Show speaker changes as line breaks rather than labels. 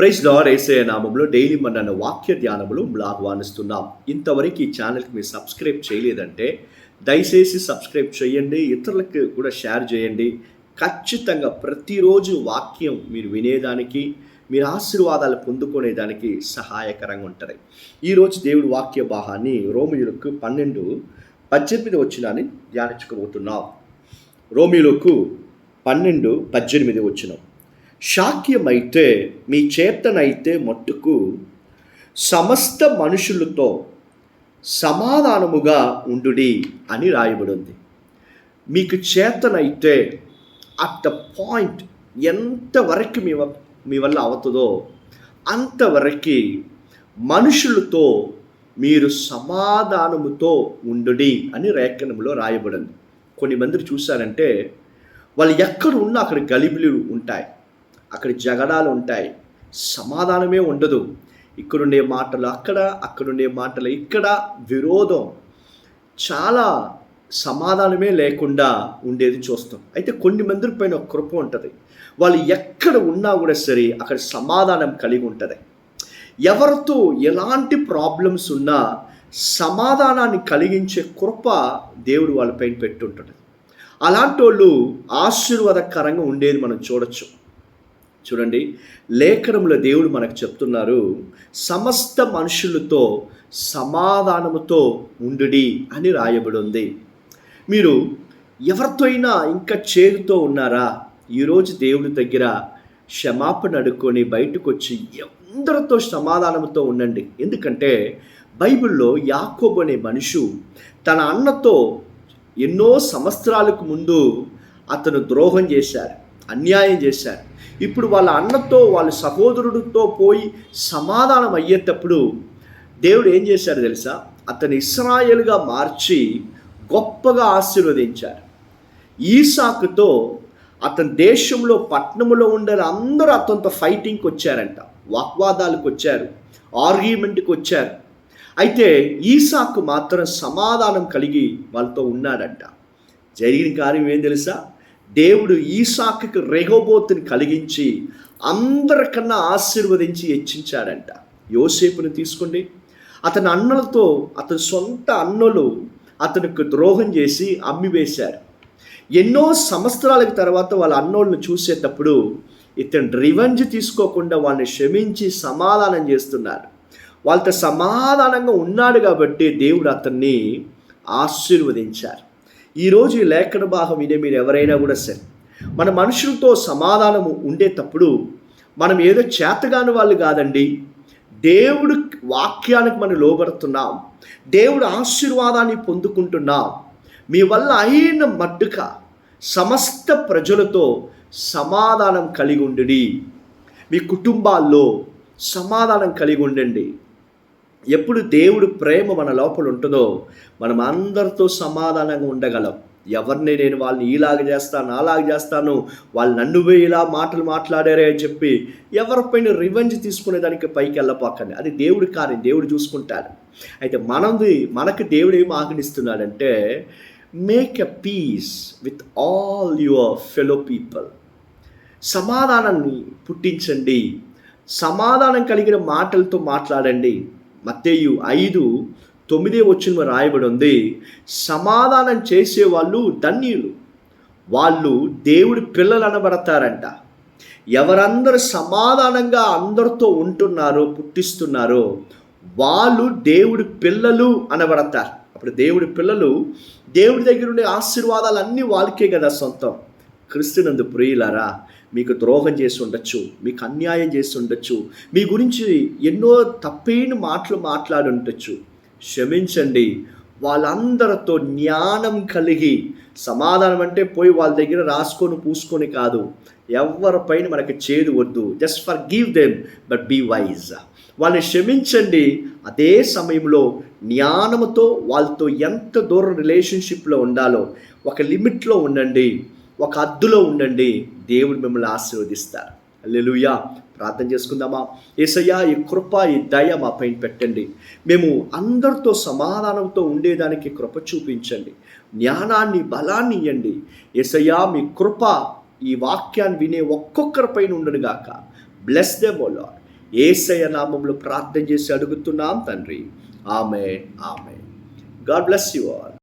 Praise lord ఏసే నామంలో daily మన వాక్య ధ్యానములు ఆహ్వానిస్తున్నాం. ఇంతవరకు ఈ ఛానల్కి మీరు సబ్స్క్రైబ్ చేయలేదంటే దయచేసి సబ్స్క్రైబ్ చేయండి ఇతరులకు కూడా షేర్ చేయండి. ఖచ్చితంగా ప్రతిరోజు వాక్యం మీరు వినేదానికి మీరు ఆశీర్వాదాలు పొందుకునేదానికి సహాయకరంగా ఉంటుంది. ఈరోజు దేవుడి వాక్య భాగాన్ని రోమిలకు పన్నెండు పద్దెనిమిది వచ్చినాన్ని ధ్యానించుకోబోతున్నాం. రోమిలకు పన్నెండు పద్దెనిమిది వచ్చినాం శాక్యమైతే మీ చేతనైతే మట్టుకు సమస్త మనుషులతో సమాధానముగా ఉండుడి అని రాయబడింది. మీకు చేతనైతే అట్ ద పాయింట్ ఎంతవరకు మీ వ- మీ వల్ల అవుతుందో అంతవరకు మనుషులతో మీరు సమాధానముతో ఉండుడి అని రేఖనంలో రాయబడింది. కొన్ని మంది చూశారంటే వాళ్ళు ఎక్కడ ఉన్నా అక్కడ గలిబిలు ఉంటాయి. అక్కడ జగడాలు ఉంటాయి సమాధానమే ఉండదు. ఇక్కడుండే మాటలు అక్కడ అక్కడుండే మాటలు ఇక్కడ. విరోధం. చాలా సమాధానమే లేకుండా ఉండేది చూస్తాం. అయితే కొన్ని మందిరి పైన ఒక కృప ఉంటుంది. వాళ్ళు ఎక్కడ ఉన్నా కూడా సరే అక్కడ సమాధానం కలిగి ఉంటుంది. ఎవరితో ఎలాంటి ప్రాబ్లమ్స్ ఉన్నా సమాధానాన్ని కలిగించే కృప దేవుడు వాళ్ళపైన పెట్టుంటాడు. అలాంటి వాళ్ళు ఆశీర్వాదకరంగా ఉండేది మనం చూడొచ్చు. చూడండి లేఖనంలో దేవుడు మనకు చెప్తున్నారు సమస్త మనుషులతో సమాధానముతో ఉండుడి అని రాయబడి ఉంది. మీరు ఎవరితో అయినా ఇంకా చేరుతో ఉన్నారా? ఈరోజు దేవుడి దగ్గర క్షమాపణ అడుక్కొని బయటకు వచ్చి అందరితో సమాధానంతో ఉండండి. ఎందుకంటే బైబిల్లో యాకోబ్ అనే మనుషు తన అన్నతో ఎన్నో సంవత్సరాలకు ముందు అతను ద్రోహం చేశారు అన్యాయం చేశారు. ఇప్పుడు వాళ్ళ అన్నతో వాళ్ళ సహోదరుడితో పోయి సమాధానం అయ్యేటప్పుడు దేవుడు ఏం చేశారు తెలుసా? అతను ఇస్రాయేల్గా మార్చి గొప్పగా ఆశీర్వదించారు ఈసాకుతో అతని దేశంలో పట్టణంలో ఉండే అందరూ అతనితో ఫైటింగ్కి వచ్చారంట. వాగ్వాదాలకు వచ్చారు. ఆర్గ్యుమెంట్కి వచ్చారు. అయితే ఈసాకు మాత్రం సమాధానం కలిగి వాళ్ళతో ఉన్నాడంట. జరిగిన కార్యం ఏం తెలుసా? దేవుడు ఈసాకుకి రెహోబోతుని కలిగించి అందరికన్నా ఆశీర్వదించి హెచ్చించాడంట. యోసేపుని తీసుకోండి. అతని అన్నలతో అతని సొంత అన్నలు అతనికి ద్రోహం చేసి అమ్మివేశారు. ఎన్నో సంవత్సరాలకు తర్వాత వాళ్ళ అన్నోళ్ళని చూసేటప్పుడు ఇతను రివెంజ్ తీసుకోకుండా వాళ్ళని క్షమించి సమాధానం చేస్తున్నారు. వాళ్ళతో సమాధానంగా ఉన్నాడు కాబట్టి దేవుడు అతన్ని ఆశీర్వదించారు. ఈరోజు ఈ లేఖన భాగం వినే మీరు ఎవరైనా కూడా సరే మన మనుషులతో సమాధానము ఉండేటప్పుడు మనం ఏదో చేతగాని వాళ్ళు కాదండి. దేవుడు వాక్యానికి మనం లోబడుతున్నాం. దేవుడు ఆశీర్వాదాన్ని పొందుకుంటున్నాం. మీ వల్ల అయిన మట్టుక సమస్త ప్రజలతో సమాధానం కలిగి ఉండండి. మీ కుటుంబాల్లో సమాధానం కలిగి ఉండండి. ఎప్పుడు దేవుడు ప్రేమ మన లోపల ఉంటుందో మనం అందరితో సమాధానంగా ఉండగలం. ఎవరిని నేను వాళ్ళని ఈలాగ చేస్తాను అలాగ చేస్తాను వాళ్ళు నన్ను పోయి ఇలా మాటలు మాట్లాడారే అని చెప్పి ఎవరిపైన రివెంజ్ తీసుకునేదానికి పైకి వెళ్ళపోకండి. అది దేవుడి కార్యం దేవుడు చూసుకుంటాడు. అయితే మనది మనకు దేవుడు ఏం ఆగ్నిస్తున్నాడంటే make a peace with all your fellow people సమాధానాన్ని పుట్టించండి. సమాధానం కలిగిన మాటలతో మాట్లాడండి. మత్తేయు ఐదు తొమ్మిదే వచ్చిన రాయబడి ఉంది. సమాధానం చేసేవాళ్ళు ధన్యులు. వాళ్ళు దేవుడి పిల్లలు అనబడతారంట. ఎవరందరు సమాధానంగా అందరితో ఉంటున్నారో పుట్టిస్తున్నారో వాళ్ళు దేవుడి పిల్లలు అనబడతారు. అప్పుడు దేవుడి పిల్లలు దేవుడి దగ్గర ఉండే ఆశీర్వాదాలు అన్నీ వాళ్ళకే కదా సొంతం. క్రిస్తునందు ప్రియులారా మీకు ద్రోహం చేసి ఉండొచ్చు మీకు అన్యాయం చేసి ఉండొచ్చు మీ గురించి ఎన్నో తప్పైన మాటలు మాట్లాడి ఉండొచ్చు క్షమించండి వాళ్ళందరితో జ్ఞానం కలిగి సమాధానం అంటే పోయి వాళ్ళ దగ్గర రాసుకొని పూసుకొని కాదు ఎవరిపైన మనకి చేదు వద్దు. Just forgive them but be wise వాళ్ళని క్షమించండి అదే సమయంలో జ్ఞానముతో వాళ్ళతో ఎంత దూరం రిలేషన్షిప్లో ఉండాలో ఒక లిమిట్లో ఉండండి. ఒక అద్దులో ఉండండి. దేవుడు మిమ్మల్ని ఆశీర్వదిస్తారు. లెలుయా ప్రార్థన చేసుకుందామా? ఏసయ్యా ఈ కృప ఈ దయ మా పైన పెట్టండి. మేము అందరితో సమాధానంతో ఉండేదానికి కృప చూపించండి. జ్ఞానాన్ని బలాన్ని ఇవ్వండి ఏసయ్యా మీ కృప ఈ వాక్యాన్ని వినే ఒక్కొక్కరి పైన ఉండనుగాక బ్లెస్ దే బోలో ఏసయ్య నామంలో ప్రార్థన చేసి అడుగుతున్నాం తండ్రి. ఆమె ఆమె గాడ్ బ్లెస్ యు ఆల్